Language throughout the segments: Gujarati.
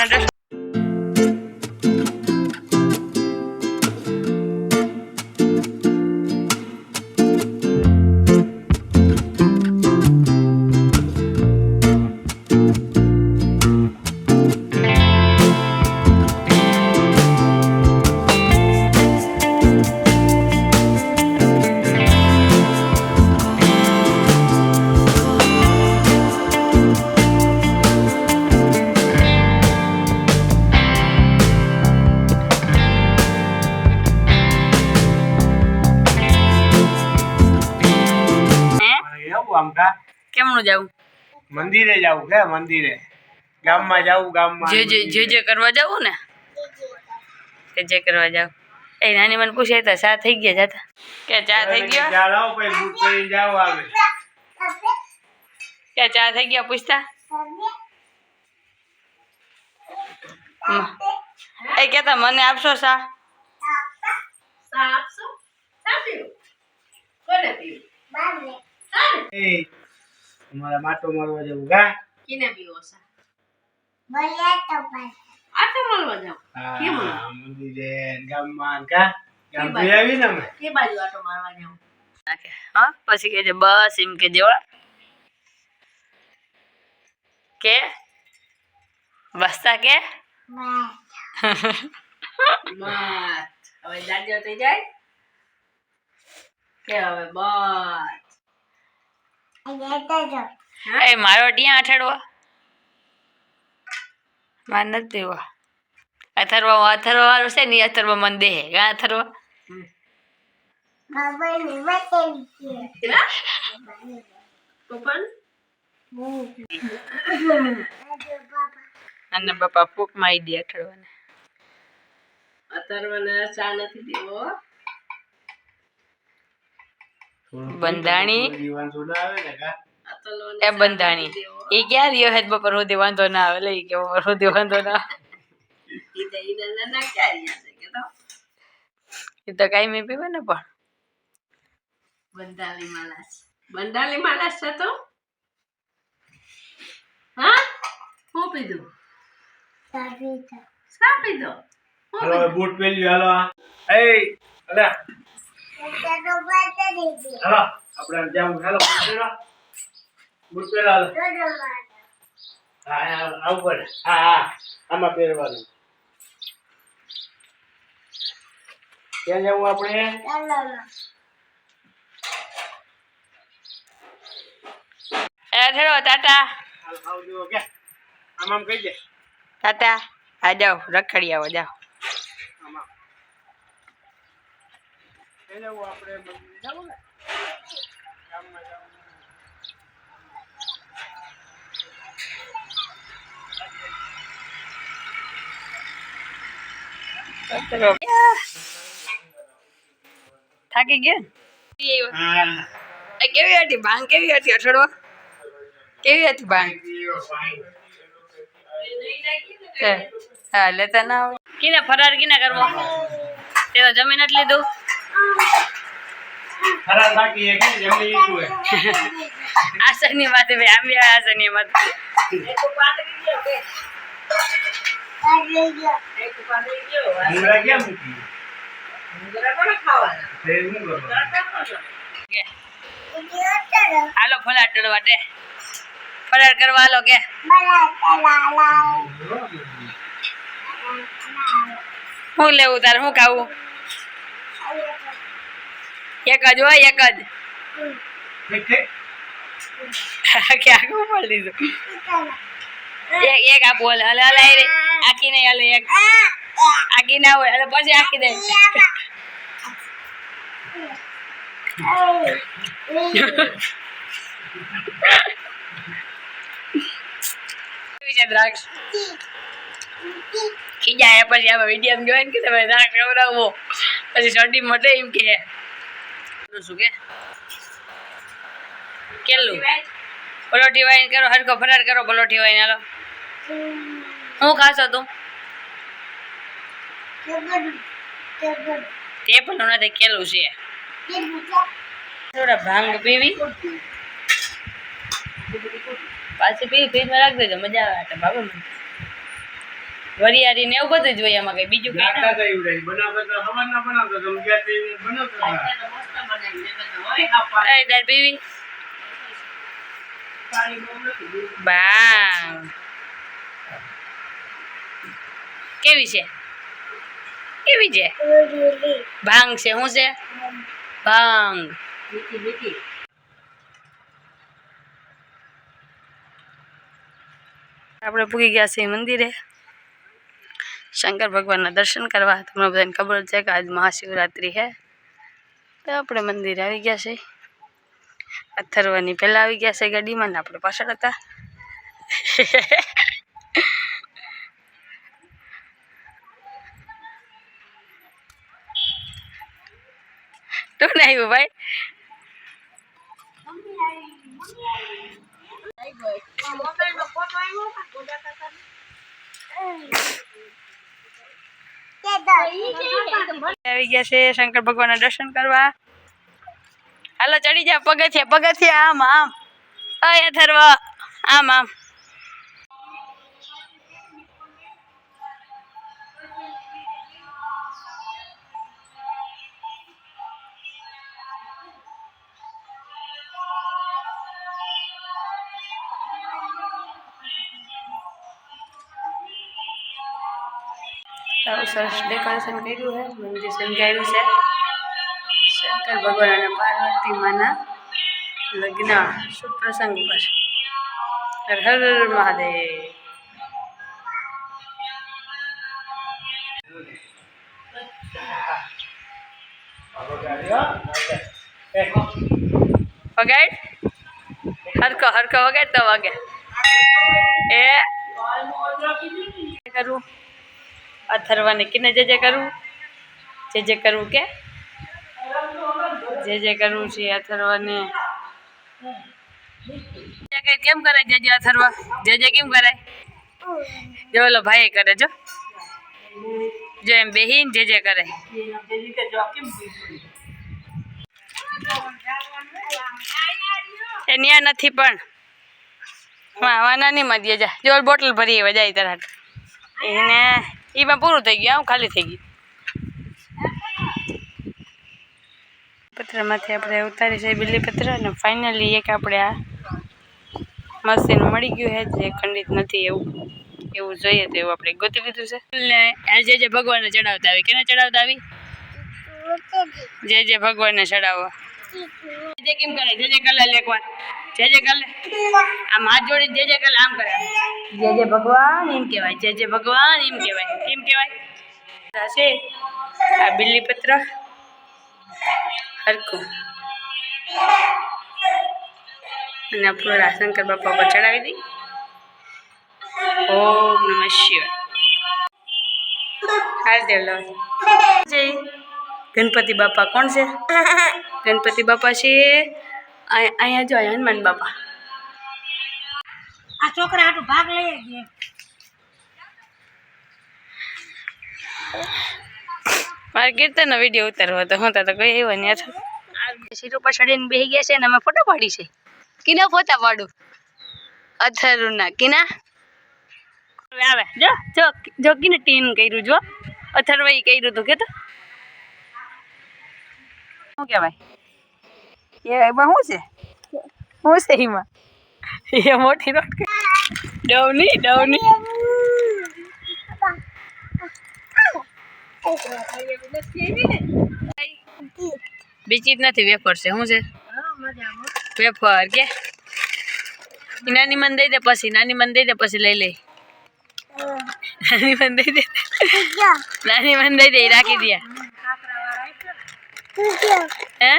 Canal કેમનું જાવું મંદિરે જવું કે મંદિરે. ગામમાં જવું ગામમાં જે જે જે જે કરવા જાવું ને? કે જે કરવા જાવ એ નાની મને પૂછે તો ચા થઈ ગયા જાતા. કે ચા થઈ ગયો? ચા આવો પછી બૂટ પહેરીને જાવ આવે. કે ચા થઈ ગયા પૂછતા? એ કેતા મને આપશો ચા? એ તમારા માટો મારવા જવું કા હા મંદિરે ને ગામમાં ને કા ગામ જોઈ આવી ને અમે હા પછી કે છે બસ એમ કે જેવા કે બસતા કે હવે દાદીઓ થઈ જાય કે હવે બસ એ મારો ડિયા અઠાડવા માર નથી દેવા. અથર્વા અથર્વા વાળું છે ને અથર્વા મને દે ગા અથર્વા અને બાપા ફૂક મારી દે અઠાડવાને અત્યારે ચા નથી દેવો. બંધાણી. એ બંધાણી. એ ક્યાં રહ્યો હેત બપોર સુધી વાંધો ના આવે? લઈ કે બપોર સુધી વાંધો ના એ તો કઈ મેં પીવે ને પણ. બંધાલી માણસ. બંધાલી માણસ છે તો? હા? હું પીધું? સાપી દો હવે બૂટ પહેરી હાલો એ અલે હાલો આપણે જાવું હા આવું પડે. હા હા આમાં પહેરવાનું. ક્યાં જવું આપણે. એ અઠાડો ટાટા હાલ આવજો કે આમ આમ કહી દે. ટાટા આ જાઓ રખડી આવો જાઓ. ક્યાં જવું આપણે મંદિરે જવું ને? ગામમાં જવું. થાકી ગયા? કેવી હતી ભાંગ કેવી હતી અઠડવા કેવી હતી ભાંગ હા. લેતા ના આવે. કિને ફરાર કિને કરવો? તે જમીન જ લીધું? ખરા બાકી એ કે જમી હે આસની માથે બે આમ બે આસની માથે. એક પાતરી ગયો કે એક પાતળી ગયો મુંગરા કેમ મૂકી? જરા કોને ખાવાના તે શું કરવાનું હાલો ફરાર ટળવા દે. ફરાર કરવા હાલો કે? હું લેવું તારે શું ખાવું? એક જ હોય એક જ. ક્યાં કે આખું એક એક આ બોલ. હલે હલે આખી નહીં હલે એક. આખી ના હોય હલે પછી આખી દે. દ્રાક્ષ. ખીજાય પછી આપણે વીડિયો જોઈને કે તમે દ્રાક્ષ ખવડાવો. પછી શરદી મટે એમ કે શું કે? કેટલું? પલોઠી વાઈન કરો, હરખો ફરાર કરો પલોઠી વાઈન, હાલો. હું ખાશો તું? તે પણ નથી કેલું છે. થોડા ભાંગ પીવી. પાછી પી, ફ્રીજમાં રાખી દેજો મજા આવે. બાબા મને. વરિયાળી ને એવું બધું જ હોય એમાં કઈ. બીજું કઈ ના. બનાવતા હતા, હવારના બનાવતા. તે બનાવતા. બાંગ કેવી છે? કેવી છે? ભાંગ છે શું છે? ભાંગ. મીઠી મીઠી. આપણે પૂગી ગયા છીએ મંદિરે. શંકર ભગવાનના દર્શન કરવા. તમને બધાને ખબર છે કે આજ મહાશિવરાત્રિ છે. તો આપણે મંદિર આવી ગયા છે. અથર્વની પહેલાં આવી ગયા છે ગાડીમાં ને આપણે પાછળ હતા. કોણ આવ્યું ભાઈ? આવી ગયા છે શંકર ભગવાનના દર્શન કરવા. હાલો, ચડી જા, પગથિયા પગથિયા, આમ આમ. અથર્વ આમ આમ. સરસ ડેકોરેશન કર્યું છે મંદિર સજાયું છે શંકર ભગવાન અને પાર્વતી માના લગ્ન શુભ પ્રસંગ પર હર હર મહાદેવ વગાડ હરકો હરકો વગાડ તો વાગે એ કરું અથર્વાને કિને જે જે કરવું, જે જે કરવું કે? જે જે કરવું છે અથર્વને. કેમ કરે જે જે અથર્વા? જે જે કેમ કરે જો ઓલો ભાઈ કરે જો. જો એમ બેહીન જે જે કરે? એ ન્યા નથી પણ. વાના નહીં મધ્ય જા. જો બોટલ ભરી વજાય તરત. તારા એમાં પૂરું થઈ ગયું આમ ખાલી થઈ ગયું. પત્રમાંથી આપણે ઉતારી છે બિલીપત્ર અને ફાઇનલી એક આપણે આ મશીન મળી ગયું છે જે ખંડિત નથી એવું એવું જોઈએ તો એવું આપણે ગોતી લીધું છે. આ જે જે ભગવાનને ચડાવતા આવી કેને ચડાવતા આવી? જે જે ભગવાનને ચડાવવા જે કેમ કરે જે જે કલર લેખવા જે જે કાલે આમ હાથ જોડી જે જે કાલે આમ કરે જે જે ભગવાન એમ કહેવાય જે જે ભગવાન એમ કહેવાય. કેમ કહેવાય? આ છે આ બિલ્લીપત્ર હરખું. અને આપણું રાશંકર શંકર બાપા પર ચડાવી દઈ. ઓમ નમઃ શિવાય. હાલ દેવ જય ગણપતિ બાપા કોણ છે? ગણપતિ બાપા છે અહીંયા જો હનુમાન બાપા. આ છોકરા આટલું ભાગ લઈ ગયે. મારે કીર્તનનો વીડિયો ઉતારવો હતો. હું તો કોઈ એવો નહીં હતો શીર ઉપર ચડીને બેસી ગયા છે ને અમે ફોટો પાડી છે. કિના ફોટા પાડું? અથરુના. કિના? આવે. જો જો જો કિને ટીન કર્યું જો. અથર્વાઈ કર્યું તું કે તો શું કહેવાય? એ એમાં શું છે? શું છે એમાં? એ મોટી રોટ ડવની ડવની. બીજી જ નથી વેફર છે. શું છે? વેફર કે? નાની મન દઈ દે પછી નાની મન દઈ દે પછી લઈ લઈ. નાની મન દઈ દે. નાની મન દઈ દે રાખી દે. હે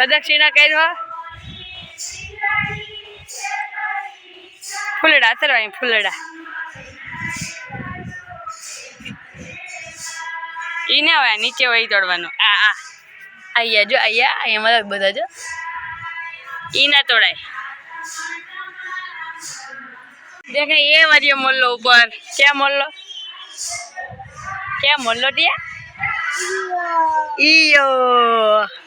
પ્રદક્ષિણા કર્યો ફૂલડા અતરવા ફૂલડા. ઈ ના હોય નીચે હોય તોડવાનું આ આ. અહીંયા જો અહીંયા અહીંયા મળે બધા જો. ઈ ના તોડાય. દેખે એ વાળીઓ મોલ્લો ઉપર. ક્યાં મોલ્લો? ક્યાં મોલ્લો ટીયા ઈયો.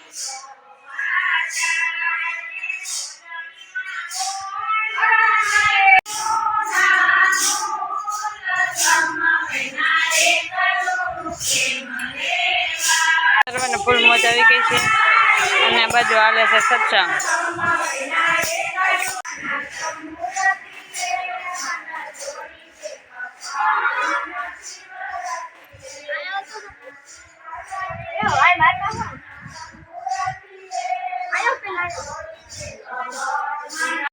સર્વને ફૂલ મોજ આવી ગઈ છે. અને બાજુ હાલે છે સત્સંગ.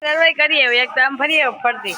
સર્વે કરીએ એક તો આમ ફરીએ ફરતી.